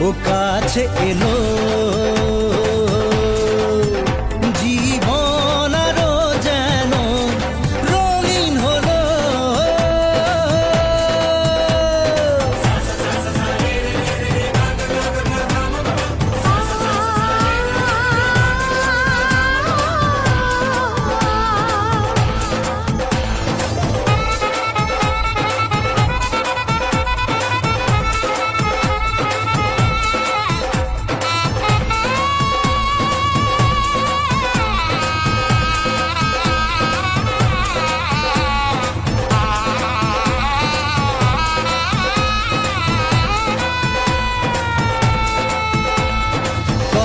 ও কাছে এলো।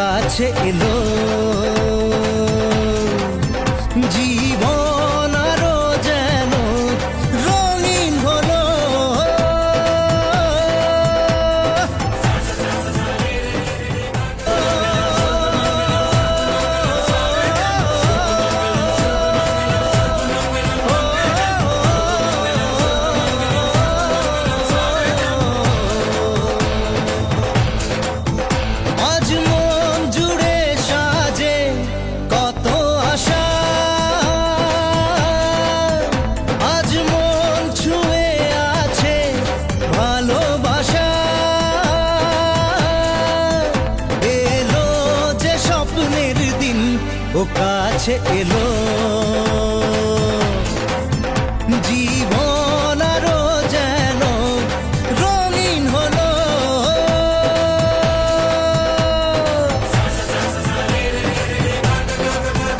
কাছে এলো। ও কাছে এলো।